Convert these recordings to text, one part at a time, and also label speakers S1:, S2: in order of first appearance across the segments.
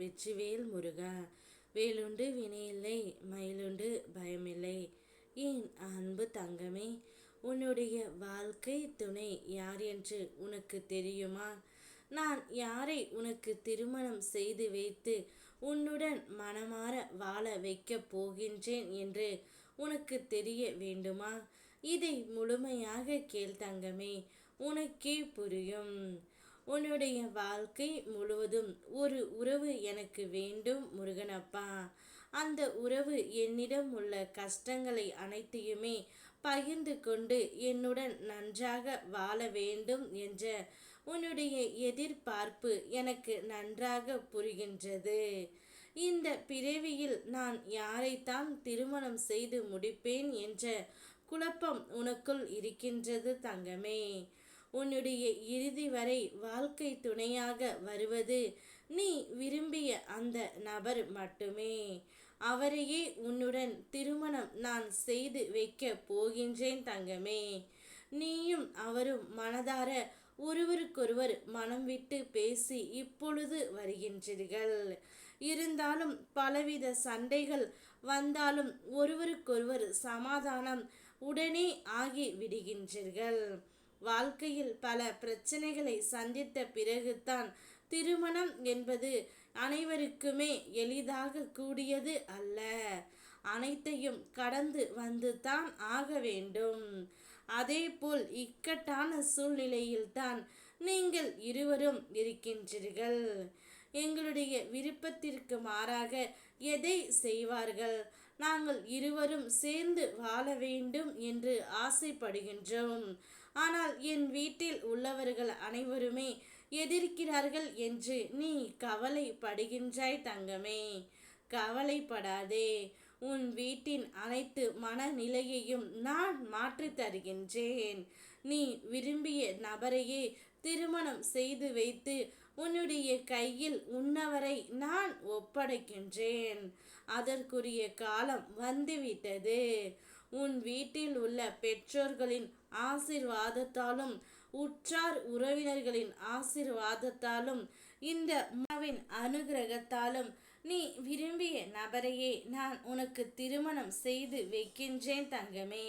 S1: வெற்றிவேல் முருகா. வேலுண்டு வினையில்லை மயிலுண்டு பயமில்லை. ஏன் அன்பு தங்கமே? உன்னுடைய வாழ்க்கை துணை யார் என்று உனக்கு தெரியுமா? நான் யாரை உனக்கு திருமணம் செய்து வைத்து உன்னுடன் மனமாற வாழ வைக்கப் போகின்றேன் என்று உனக்கு தெரிய வேண்டுமா? இதை முழுமையாக கேள் தங்கமே உனக்கே புரியும். உன்னுடைய வாழ்க்கை முழுவதும் ஒரு உறவு எனக்கு வேண்டும் முருகனப்பா அந்த உறவு என்னிடம் உள்ள கஷ்டங்களை அனைத்தையுமே பகிர்ந்து கொண்டு என்னுடன் நன்றாக வாழ வேண்டும் என்ற உன்னுடைய எதிர்பார்ப்பு எனக்கு நன்றாக புரிகின்றது. இந்த பிறவியில் நான் யாரைத்தான் திருமணம் செய்து முடிப்பேன் என்ற குழப்பம் உனக்குள் இருக்கின்றது தங்கமே. உன்னுடைய இறுதி வரை வாழ்க்கை துணையாக வருவது. நீ விரும்பிய அந்த நபர் மட்டுமே. அவரையே உன்னுடன் திருமணம் நான் செய்து வைக்க போகின்றேன் தங்கமே. நீயும் அவரும் மனதார ஒருவருக்கொருவர் மனம் விட்டு பேசி இப்பொழுது வருகின்றீர்கள். இருந்தாலும் பலவித சண்டைகள் வந்தாலும் ஒருவருக்கொருவர் சமாதானம் உடனே ஆகி விடுகின்றீர்கள். வாழ்க்கையில் பல பிரச்சனைகளை சந்தித்த பிறகுதான் திருமணம் என்பது அனைவருக்குமே எளிதாக கூடியது அல்ல. அனைத்தையும் கடந்து வந்து தான் ஆக வேண்டும். அதேபோல் இக்கட்டான சூழ்நிலையில்தான் நீங்கள் இருவரும் இருக்கின்றீர்கள். எங்களுடைய விருப்பத்திற்கு மாறாக எதை செய்வார்கள்? நாங்கள் இருவரும் சேர்ந்து வாழ வேண்டும் என்று ஆசைப்படுகின்றோம். ஆனால் என் வீட்டில் உள்ளவர்கள் அனைவருமே எதிர்க்கிறார்கள் என்று நீ கவலைப்படுகின்றாய் தங்கமே. கவலைப்படாதே. உன் வீட்டின் அனைத்து மனநிலையையும் நான் மாற்றி தருகின்றேன் நீ விரும்பிய நபரையே திருமணம் செய்து வைத்து உன்னுடைய கையில் உன்னவரை நான் ஒப்படைக்கின்றேன். அதற்குரிய காலம் வந்துவிட்டது. உன் வீட்டில் உள்ள பெற்றோர்களின் ஆசிர்வாதத்தாலும் உற்றார் உறவினர்களின் ஆசிர்வாதத்தாலும் இந்த உணவின் அனுகிரகத்தாலும் நீ விரும்பிய நபரையே நான் உனக்கு திருமணம் செய்து வைக்கின்றேன் தங்கமே.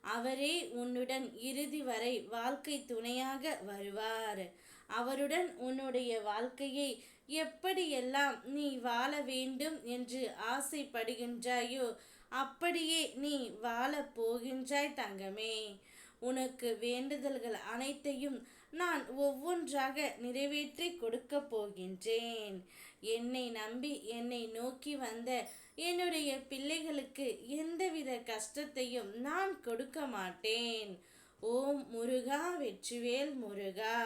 S1: அவரே உன்னுடன் இறுதி வரை வாழ்க்கை துணையாக வருவார். அவருடன் உன்னுடைய வாழ்க்கையை எப்படியெல்லாம் நீ வாழ வேண்டும் என்று ஆசைப்படுகின்றாயோ அப்படியே நீ வாழப் போகின்றாய் தங்கமே. உனக்கு வேண்டுதல்கள் அனைத்தையும் நான் ஒவ்வொன்றாக நிறைவேற்றி கொடுக்க போகின்றேன். என்னை நம்பி என்னை நோக்கி வந்த என்னுடைய பிள்ளைகளுக்கு எந்தவித கஷ்டத்தையும் நான் கொடுக்க மாட்டேன். ஓம் முருகா வெற்றிவேல் முருகா.